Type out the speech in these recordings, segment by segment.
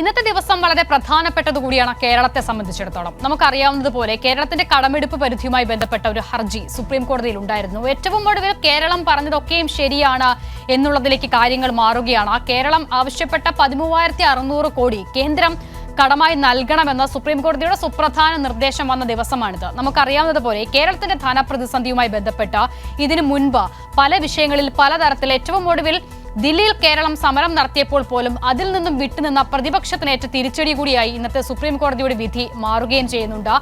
ഇന്നത്തെ ദിവസം വളരെ പ്രധാനപ്പെട്ടത് കൂടിയാണ് കേരളത്തെ സംബന്ധിച്ചിടത്തോളം. നമുക്കറിയാവുന്നതുപോലെ കേരളത്തിന്റെ കടമെടുപ്പ് പരിധിയുമായി ബന്ധപ്പെട്ട ഒരു ഹർജി സുപ്രീം കോടതിയിൽ ഉണ്ടായിരുന്നു. ഏറ്റവും ഒടുവിൽ കേരളം പറഞ്ഞതൊക്കെയും ശരിയാണ് എന്നുള്ളതിലേക്ക് കാര്യങ്ങൾ മാറുകയാണ്. കേരളം ആവശ്യപ്പെട്ട പതിമൂവായിരത്തി അറുന്നൂറ് കോടി കേന്ദ്രം കടമായി നൽകണമെന്ന സുപ്രീം കോടതിയുടെ സുപ്രധാന നിർദ്ദേശം വന്ന ദിവസമാണിത്. നമുക്കറിയാവുന്നതുപോലെ കേരളത്തിന്റെ ധനപ്രതിസന്ധിയുമായി ബന്ധപ്പെട്ട ഇതിനു മുൻപ് പല വിഷയങ്ങളിൽ പലതരത്തിൽ ഏറ്റവും ഒടുവിൽ ദില്ലിയിൽ കേരളം സമരം നടത്തിയപ്പോൾ പോലും അതിൽ നിന്നും വിട്ടുനിന്ന പ്രതിപക്ഷത്തിനേറ്റ തിരിച്ചടി കൂടിയായി ഇന്നത്തെ സുപ്രീം കോടതിയുടെ വിധി മാറുകയും ചെയ്യുന്നുണ്ട്.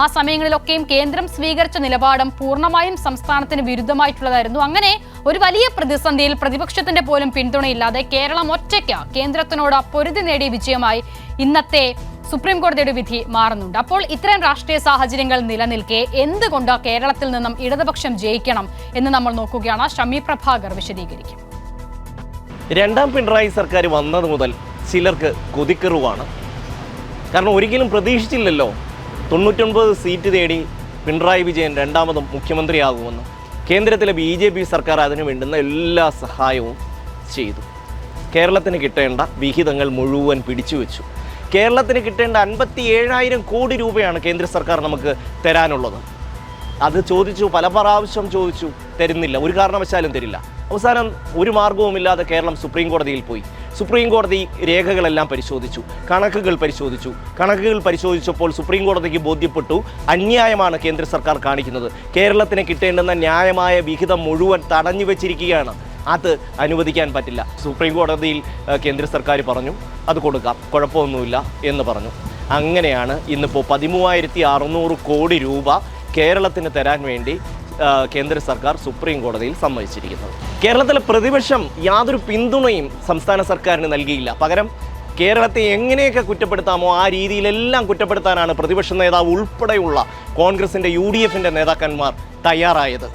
ആ സമയങ്ങളിലൊക്കെയും കേന്ദ്രം സ്വീകരിച്ച നിലപാടും പൂർണമായും സംസ്ഥാനത്തിന് വിരുദ്ധമായിട്ടുള്ളതായിരുന്നു. അങ്ങനെ ഒരു വലിയ പ്രതിസന്ധിയിൽ പ്രതിപക്ഷത്തിന്റെ പോലും പിന്തുണയില്ലാതെ കേരളം ഒറ്റയ്ക്ക് കേന്ദ്രത്തിനോട് പൊരുതി നേടിയ വിജയമായി ഇന്നത്തെ സുപ്രീം കോടതിയുടെ വിധി മാറുന്നുണ്ട്. അപ്പോൾ ഇത്തരം രാഷ്ട്രീയ സാഹചര്യങ്ങൾ നിലനിൽക്കെ എന്തുകൊണ്ട് കേരളത്തിൽ നിന്നും ഇടതുപക്ഷം ജയിക്കണം എന്ന് നമ്മൾ നോക്കുകയാണ്. ഷമി പ്രഭാകർ വിശദീകരിക്കും. രണ്ടാം പിണറായി സർക്കാർ വന്നത് മുതൽ ചിലർക്ക് കൊതിക്കെറുവാണ്. കാരണം ഒരിക്കലും പ്രതീക്ഷിച്ചില്ലല്ലോ തൊണ്ണൂറ്റൊൻപത് സീറ്റ് തേടി പിണറായി വിജയൻ രണ്ടാമതും മുഖ്യമന്ത്രിയാകുമെന്ന്. കേന്ദ്രത്തിലെ ബി ജെ പി സർക്കാർ അതിനു വേണ്ടുന്ന എല്ലാ സഹായവും ചെയ്തു. കേരളത്തിന് കിട്ടേണ്ട വിഹിതങ്ങൾ മുഴുവൻ പിടിച്ചു വെച്ചു. കേരളത്തിന് കിട്ടേണ്ട അൻപത്തി ഏഴായിരം കോടി രൂപയാണ് കേന്ദ്ര സർക്കാർ നമുക്ക് തരാനുള്ളത്. അത് ചോദിച്ചു പല പ്രാവശ്യം ചോദിച്ചു തരുന്നില്ല. ഒരു കാരണവശാലും തരില്ല. അവസാനം ഒരു മാർഗവുമില്ലാതെ കേരളം സുപ്രീം കോടതിയിൽ പോയി. സുപ്രീം കോടതി രേഖകളെല്ലാം പരിശോധിച്ചു കണക്കുകൾ പരിശോധിച്ചു. കണക്കുകൾ പരിശോധിച്ചപ്പോൾ സുപ്രീം കോടതിക്ക് ബോധ്യപ്പെട്ടു അന്യായമാണ് കേന്ദ്ര സർക്കാർ കാണിക്കുന്നത്. കേരളത്തിന് കിട്ടേണ്ടുന്ന ന്യായമായ വിഹിതം മുഴുവൻ തടഞ്ഞു വെച്ചിരിക്കുകയാണ്. അത് അനുവദിക്കാൻ പറ്റില്ല. സുപ്രീം കോടതിയിൽ കേന്ദ്ര സർക്കാർ പറഞ്ഞു അത് കൊടുക്കാം കുഴപ്പമൊന്നുമില്ല എന്ന് പറഞ്ഞു. അങ്ങനെയാണ് ഇന്നിപ്പോൾ പതിമൂവായിരത്തി അറുന്നൂറ് കോടി രൂപ കേരളത്തിന് തരാൻ വേണ്ടി കേന്ദ്ര സർക്കാർ സുപ്രീം കോടതിയിൽ സമ്മതിച്ചിരിക്കുന്നത് കേരളത്തിലെ പ്രതിപക്ഷം യാതൊരു പിന്തുണയും സംസ്ഥാന സർക്കാരിന് നൽകിയില്ല. പകരം കേരളത്തെ എങ്ങനെയൊക്കെ കുറ്റപ്പെടുത്താമോ ആ രീതിയിലെല്ലാം കുറ്റപ്പെടുത്താനാണ് പ്രതിപക്ഷ നേതാവ് ഉൾപ്പെടെയുള്ള കോൺഗ്രസിന്റെ യു ഡി എഫിന്റെ നേതാക്കന്മാർ തയ്യാറായത്.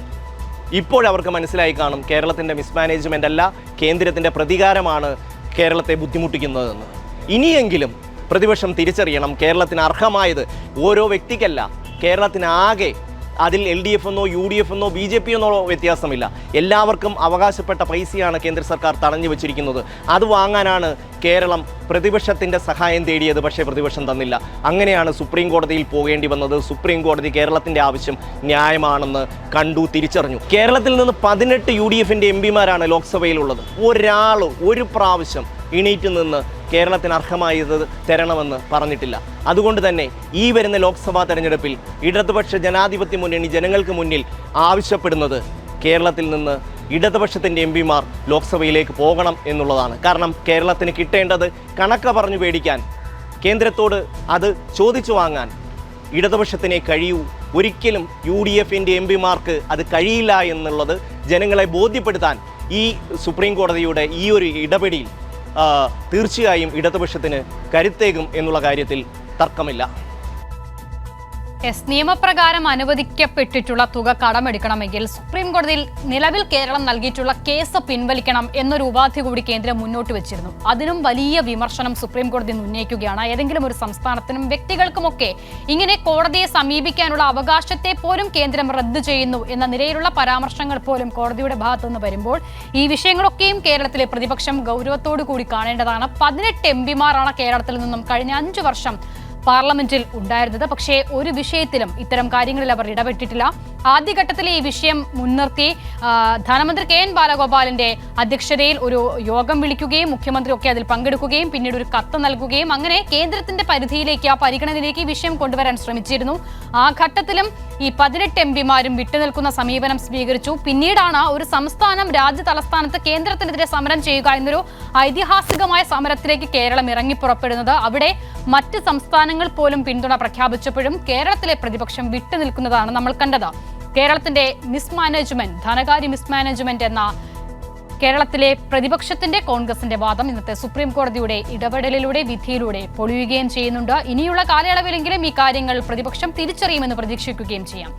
ഇപ്പോഴവർക്ക് മനസ്സിലായി കാണും കേരളത്തിന്റെ മിസ്മാനേജ്മെന്റ് അല്ല കേന്ദ്രത്തിന്റെ പ്രതികാരമാണ് കേരളത്തെ ബുദ്ധിമുട്ടിക്കുന്നതെന്ന്. ഇനിയെങ്കിലും പ്രതിപക്ഷം തിരിച്ചറിയണം കേരളത്തിന് അർഹമായത് ഓരോ വ്യക്തിക്കല്ല കേരളത്തിനാകെ അതിൽ എൽ ഡി എഫ് എന്നോ യു ഡി എഫ് എന്നോ ബി ജെ പി എന്നോ വ്യത്യാസമില്ല. എല്ലാവർക്കും അവകാശപ്പെട്ട പൈസയാണ് കേന്ദ്ര സർക്കാർ തടഞ്ഞു വെച്ചിരിക്കുന്നത്. അത് വാങ്ങാനാണ് കേരളം പ്രതിപക്ഷത്തിന്റെ സഹായം തേടിയത് പക്ഷേ പ്രതിപക്ഷം തന്നില്ല. അങ്ങനെയാണ് സുപ്രീം കോടതിയിൽ പോകേണ്ടി വന്നത്. സുപ്രീം കോടതി കേരളത്തിന്റെ ആവശ്യം ന്യായമാണെന്ന് കണ്ടു തിരിച്ചറിഞ്ഞു. കേരളത്തിൽ നിന്ന് പതിനെട്ട് യു ഡി എഫിന്റെ എം പിമാരാണ് ലോക്സഭയിലുള്ളത്. ഒരാൾ ഒരു പ്രാവശ്യം എണീറ്റ് നിന്ന് കേരളത്തിന് അർഹമായത് തരണമെന്ന് പറഞ്ഞിട്ടില്ല. അതുകൊണ്ട് തന്നെ ഈ വരുന്ന ലോക്സഭാ തെരഞ്ഞെടുപ്പിൽ ഇടതുപക്ഷ ജനാധിപത്യ മുന്നണി ജനങ്ങൾക്ക് മുന്നിൽ ആവശ്യപ്പെടുന്നത് കേരളത്തിൽ നിന്ന് ഇടതുപക്ഷത്തിന്റെ എം പിമാർ ലോക്സഭയിലേക്ക് പോകണം എന്നുള്ളതാണ്. കാരണം കേരളത്തിന് കിട്ടേണ്ടത് കണക്ക പറഞ്ഞു പേടിക്കാൻ കേന്ദ്രത്തോട് അത് ചോദിച്ചു വാങ്ങാൻ ഇടതുപക്ഷത്തിനെ കഴിയൂ. ഒരിക്കലും യു ഡി എഫിന്റെ എം പിമാർക്ക് അത് കഴിയില്ല എന്നുള്ളത് ജനങ്ങളെ ബോധ്യപ്പെടുത്താൻ ഈ സുപ്രീം കോടതിയുടെ ഈ ഒരു ഇടപെടിയിൽ തീർച്ചയായും ഇടതുപക്ഷത്തിന് കരുത്തേകും എന്നുള്ള കാര്യത്തിൽ തർക്കമില്ല. എസ് നിയമപ്രകാരം അനുവദിക്കപ്പെട്ടിട്ടുള്ള തുക കടമെടുക്കണമെങ്കിൽ സുപ്രീം കോടതിയിൽ നിലവിൽ കേരളം നൽകിയിട്ടുള്ള കേസ് പിൻവലിക്കണം എന്നൊരു ഉപാധി കൂടി കേന്ദ്രം മുന്നോട്ട് വെച്ചിരുന്നു. അതിനും വലിയ വിമർശനം സുപ്രീം കോടതി ഉന്നയിക്കുകയാണ്. ഏതെങ്കിലും ഒരു സംസ്ഥാനത്തിനും വ്യക്തികൾക്കുമൊക്കെ ഇങ്ങനെ കോടതിയെ സമീപിക്കാനുള്ള അവകാശത്തെ പോലും കേന്ദ്രം റദ്ദു ചെയ്യുന്നു എന്ന നിലയിലുള്ള പരാമർശങ്ങൾ പോലും കോടതിയുടെ ഭാഗത്തു നിന്ന് വരുമ്പോൾ ഈ വിഷയങ്ങളൊക്കെയും കേരളത്തിലെ പ്രതിപക്ഷം ഗൗരവത്തോടു കൂടി കാണേണ്ടതാണ്. പതിനെട്ട് എം പിമാരാണ് കേരളത്തിൽ നിന്നും കഴിഞ്ഞ അഞ്ചു വർഷം പാർലമെന്റിൽ ഉണ്ടായിരുന്നത്. പക്ഷേ ഒരു വിഷയത്തിലും ഇത്തരം കാര്യങ്ങളിൽ അവർ ഇടപെട്ടിട്ടില്ല. ആദ്യഘട്ടത്തിൽ ഈ വിഷയം മുൻനിർത്തി ധനമന്ത്രി കെ എൻ ബാലഗോപാലിന്റെ അധ്യക്ഷതയിൽ ഒരു യോഗം വിളിക്കുകയും മുഖ്യമന്ത്രി ഒക്കെ അതിൽ പങ്കെടുക്കുകയും പിന്നീട് ഒരു കത്ത് നൽകുകയും അങ്ങനെ കേന്ദ്രത്തിന്റെ പരിധിയിലേക്ക് ആ പരിഗണനയിലേക്ക് ഈ വിഷയം കൊണ്ടുവരാൻ ശ്രമിച്ചിരുന്നു. ആ ഘട്ടത്തിലും ഈ പതിനെട്ട് എം പിമാരും വിട്ടുനിൽക്കുന്ന സമീപനം സ്വീകരിച്ചു. പിന്നീടാണ് ഒരു സംസ്ഥാനം രാജ്യ തലസ്ഥാനത്ത് കേന്ദ്രത്തിനെതിരെ സമരം ചെയ്യുക എന്നൊരു ഐതിഹാസികമായ സമരത്തിലേക്ക് കേരളം ഇറങ്ങിപ്പുറപ്പെടുന്നത് അവിടെ മറ്റ് സംസ്ഥാനങ്ങൾ പോലും പിന്തുണ പ്രഖ്യാപിച്ചപ്പോഴും കേരളത്തിലെ പ്രതിപക്ഷം വിട്ടുനിൽക്കുന്നതാണ് നമ്മൾ കണ്ടത്. കേരളത്തിന്റെ മിസ്മാനേജ്മെന്റ് ധനകാര്യ മിസ്മാനേജ്മെന്റ് എന്ന കേരളത്തിലെ പ്രതിപക്ഷത്തിന്റെ കോൺഗ്രസിന്റെ വാദം ഇന്നത്തെ സുപ്രീം കോടതിയുടെ ഇടപെടലിലൂടെ വിധിയിലൂടെ പൊളിയുകയും ചെയ്യുന്നുണ്ട്. ഇനിയുള്ള കാലയളവിലെങ്കിലും ഈ കാര്യങ്ങൾ പ്രതിപക്ഷം തിരിച്ചറിയുമെന്ന് പ്രതീക്ഷിക്കുകയും ചെയ്യാം.